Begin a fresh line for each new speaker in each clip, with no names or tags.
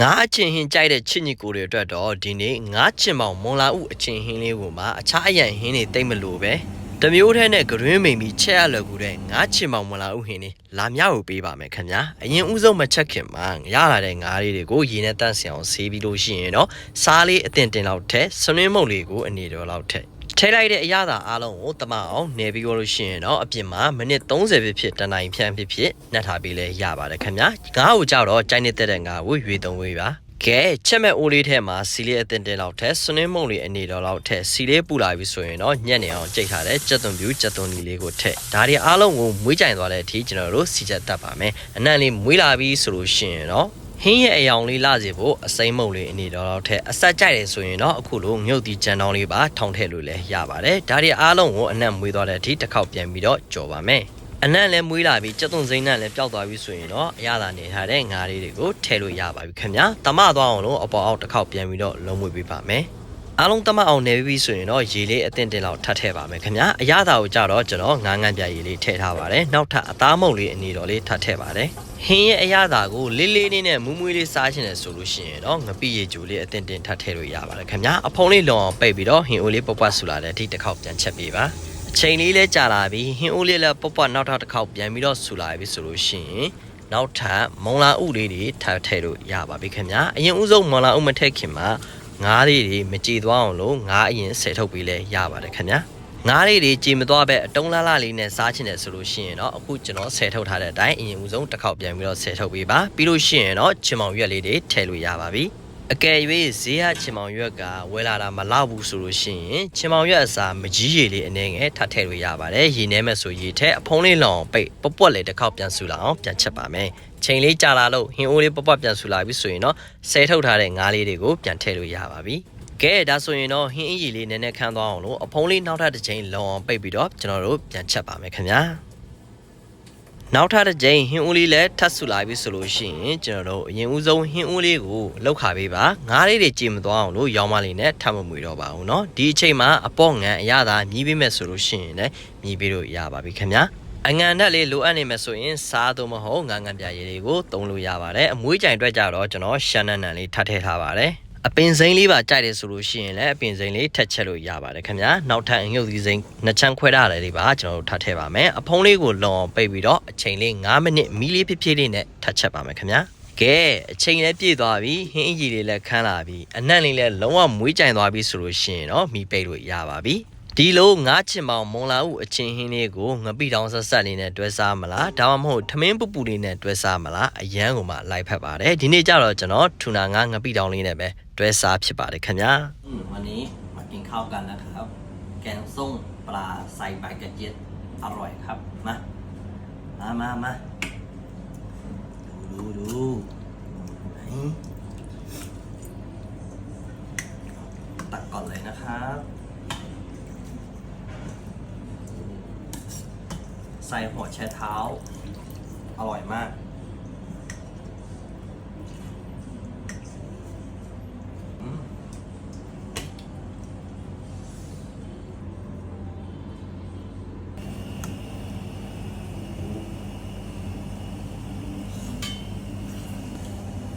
ငါအချင်းဟင်းကြိုက်တဲ့ချစ်ညီကိုတွေအတွက်တော့ဒီနေ့ငါချင်မောင်မွန်လာဥအချင်းဟင်းလေးကိုမှအခြားအရန်ဟင်းတွေတိတ်မလို့ပဲတမျိုးထဲနဲ့ဂရွင်းမိန်ပြီးချက်ရလွယ်ကူတဲ့ငါချင်မောင်မွန်လာဥဟင်းလေးလာမြောက်ကိုပေးပါမယ်ခင်ဗျာအရင်ဦးဆုံးမချက်ခင်မှာရလာတဲ့ငါးလေးတွေကိုရေနဲ့တန့်စင်အောင်ဆေးပြီးလို့ရှိရင်တော့စားလေးအတင်တင်လောက်ထက်ဆွနွင်းမုတ်လေးကိုအနေတော်လောက်ထက် ထဲလိုက်တဲ့အရာသာအားလုံးကိုတမအောင်နေပြီးလို့ရှိရင်တော့အပြင်မှာမိနစ်30ဖြစ်ဖြစ်တန်တိုင်းဖြန့်ဖြစ်ဖြစ်နှက်ထားပြီးလဲရပါတယ်ခင်ဗျာငါ့ကိုကြောက်တော့ကြိုက်နေတဲ့တဲ့ငါကိုရွေသုံးဝေးပါကဲချက်မဲ့အိုးလေးထဲမှာစီလေးအတင်တင်လောက်ထက်ဆွနင်းမုံလေးအနေတော်လောက်ထက်စီလေးပူလာပြီဆိုရင်တော့ညက်နေအောင်ကြိတ်ထားတဲ့ကြက်သွန်ပြူကြက်သွန်ဒီလေးကိုထည့်ဒါတွေအားလုံးကိုမွေးကြိုင်သွားတဲ့အထိကျွန်တော်တို့စီချက်တတ်ပါမယ်အနံ့လေးမွေးလာပြီဆိုလို့ရှိရင်တော့ ဟင်းရဲ့အယောင်လေးလာစေဖို့အစိမ့်မုံလေးအနေတော်တော့ထက်အဆက်ကြိုက်တယ်ဆိုရင်တော့အခုလိုငုတ်တီကြံတောင်းလေးပါထောင်ထည့်လို့လည်းရပါတယ်ဒါတွေအားလုံးကိုအနံ့မွေးသွားတဲ့အထိတစ်ခေါက်ပြန်ပြီးတော့ကြော်ပါမယ်အနံ့လည်းမွေးလာပြီးကြက်သွန်စိမ့်နဲ့လည်းပျောက်သွားပြီဆိုရင်တော့အရသာနေထားတဲ့ငါးလေးတွေကိုထည့်လို့ရပါပြီခင်ဗျာတမသွားအောင်လို့အပေါ်အောက်တစ်ခေါက်ပြန်ပြီးတော့လုံးမွေးပေးပါမယ် အားလုံးတမအောင်နေပြီဆိုရင်တော့ရေလေးအသင့်တင်လောက်ထပ်ထည့်ပါမယ်ခင်ဗျာအရသာကိုကြတော့ကျွန်တော်ငါးငန်းပြရေလေးထည့်ထားပါတယ်နောက်ထပ်အသားမုံလေးအနေတော်လေးထပ်ထည့်ပါတယ်ဟင်းရဲ့အရသာကိုလေးလေးလေးနဲ့မူးမွေးလေးစားချင်တယ်ဆိုလို့ရှိရင်တော့ငပိရေဂျူလေးအသင့်တင်ထပ်ထည့်လို့ရပါတယ်ခင်ဗျာအဖုံလေးလုံအောင်ပိတ်ပြီးတော့ဟင်းအိုလေးပွက်ပွက်ဆူလာတဲ့အထိတစ်ခေါက်ပြန်ချက်ပေးပါအချိန်လေးလဲကြာလာပြီဟင်းအိုလေးလည်းပွက်ပွက်နောက်ထပ်တစ်ခေါက်ပြန်ပြီးတော့ဆူလာပြီဆိုလို့ရှိရင်နောက်ထပ်မုံလာဥလေးတွေထပ်ထည့်လို့ရပါပြီခင်ဗျာအရင်ဦးဆုံးမုံလာဥမထည့်ခင်မှာ ငားလေးတွေမကြည်သွားအောင်လို့ငားအရင်ဆယ်ထုတ်ပြီးလဲရပါတယ်ခင်ဗျာငားလေးတွေကြည်မသွားပဲအတုံးလားလားလေးနဲ့စားချင်တယ်ဆိုလို့ရှိရင်တော့အခုကျွန်တော်ဆယ်ထုတ်ထားတဲ့အတိုင်းအရင်ဦးဆုံးတစ်ခေါက်ပြန်ပြီးတော့ဆယ်ထုတ်ပေးပါပြီးလို့ရှိရင်တော့ချင်မောင်ရွက်လေးတွေထည့်လို့ရပါပြီ အကယ်၍ဈေးရချင်မောင်ရွက်ကဝယ်လာတာမလောက်ဘူးဆိုလို့ရှိရင်ချင်မောင်ရွက်အစားမကြီးရည်လေးအနေငယ်ထပ်ထည့်လို့ရပါတယ်ရေထဲမဲ့ဆိုရေထဲအဖုံးလေးလောင်ပိတ်ပွက်ပွက်လေးတစ်ခေါက်ပြန်ဆူလာအောင်ပြန်ချက်ပါမယ်ချိန်လေးကြာလာလို့ဟင်းအိုးလေးပွက်ပွက်ပြန်ဆူလာပြီဆိုရင်တော့ဆယ်ထုတ်ထားတဲ့ငါးလေးတွေကိုပြန်ထည့်လို့ရပါပြီကဲဒါဆိုရင်တော့ဟင်းအီကြီးလေးနည်းနည်းခန်းသွားအောင်လို့အဖုံးလေးနောက်ထပ်တစ်ချိန်လုံအောင်ပိတ်ပြီးတော့ကျွန်တော်တို့ပြန်ချက်ပါမယ်ခင်ဗျာ နောက်ထပ်တစ်ချိန်ဟင်းဦးလေးလည်းထပ်ဆူလာပြီဆိုလို့ရှိရင်ကျွန်တော်တို့အရင်ဦးဆုံးဟင်းဦးလေးကိုလောက်ခါပေးပါငားလေးတွေကြည်မသွားအောင်လို့ရောင်းမလေးနဲ့ထပ်မမွေတော့ပါဘူးเนาะဒီအချိန်မှာအပေါ့ငံအရသာမြည်ပေးမယ်ဆိုလို့ရှိရင်လည်းမြည်ပေးလို့ရပါပြီခင်ဗျာအငံနဲ့လေးလိုအပ်နေမယ်ဆိုရင်စားတော့မဟုတ်ငါငံပြရည်တွေကိုသုံးလို့ရပါတယ်အမွေးကြိုင်အတွက်ကြတော့ကျွန်တော်ရှမ်းနန်းနန်လေးထပ်ထည့်ထားပါတယ် အပင်စိမ်းလေးပါကြိုက်တယ်ဆိုလို့ရှိရင်လည်းအပင်စိမ်းလေးထက်ချက်လို့ရပါတယ်ခင်ဗျာနောက်ထပ်အငုတ်သီးစိမ်းနှစ်ချမ်းခွဲထားတယ်လေးပါကျွန်တော်တို့ထပ်ထည့်ပါမယ်အဖုံးလေးကိုလုံအောင်ပိတ်ပြီးတော့အချိန်လေး9မိနစ်မီးလေးဖြည်းဖြည်းလေးနဲ့ထပ်ချက်ပါမယ်ခင်ဗျာကဲအချိန်လည်းပြည့်သွားပြီဟင်းအကြီးလေးလည်းခန်းလာပြီအနံ့လေးလည်းလုံးဝမွေးကြိုင်သွားပြီဆိုလို့ရှိရင်တော့မီးပိတ်လို့ရပါပြီ ဒီလိုငါးချင်ပေါင်မွန်လာဥအချင်းဟင်းလေးကိုငပိတောင်ဆက်ဆက်လေးနဲ့တွဲစားမလားဒါမှမဟုတ်ထမင်းပူပူလေးနဲ့တွဲစားမလားအရန်ကိုမှလိုက်ဖက်ပါတယ်ဒီနေ့ကျတော့ကျွန်တော်ထူနာငါးငပိတောင်လေးနဲ့ပဲတွဲစားဖြစ်ပါတယ်ခင်ဗျာ
อืมวันนี้มากินข้าวกันนะครับ แกงส้มปลาใส่ใบกระเจี๊ยบอร่อยครับ มา มามามาดูดูดูไหนตักก่อนเลยนะครับ ใส่หัวแชเท้า อร่อยมาก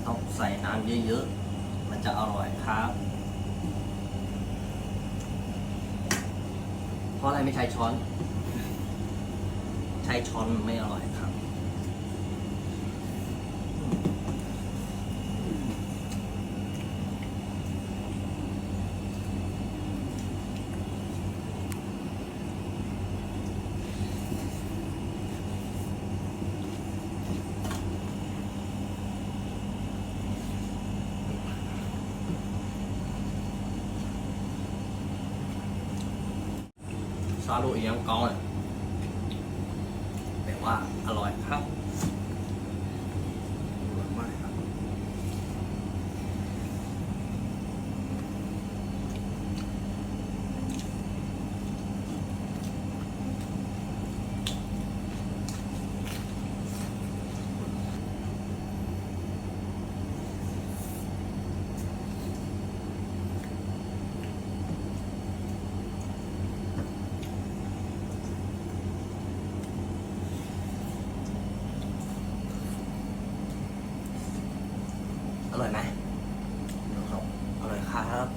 ต้องใส่น้ำเยอะๆ มันจะอร่อยครับ เพราะอะไรไม่ใช้ช้อน ใช้ช้อนไม่อร่อยครับ xóa lụi em con này ว่าอร่อยครับ อร่อยไหมอ
ร่อยครับ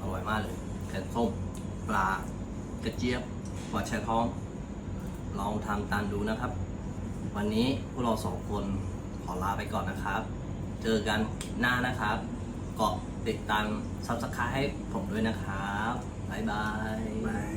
อร่อยมากเลยแกงส้มปลากระเจี๊ยบหัวไชท้อง ลองทำตามดูนะครับ วันนี้พวกเราสองคนขอลาไปก่อนนะครับ เจอกันคลิปหน้านะครับเกาะติดตามซับสไครต์ให้ผมด้วยนะครับ บ๊ายบาย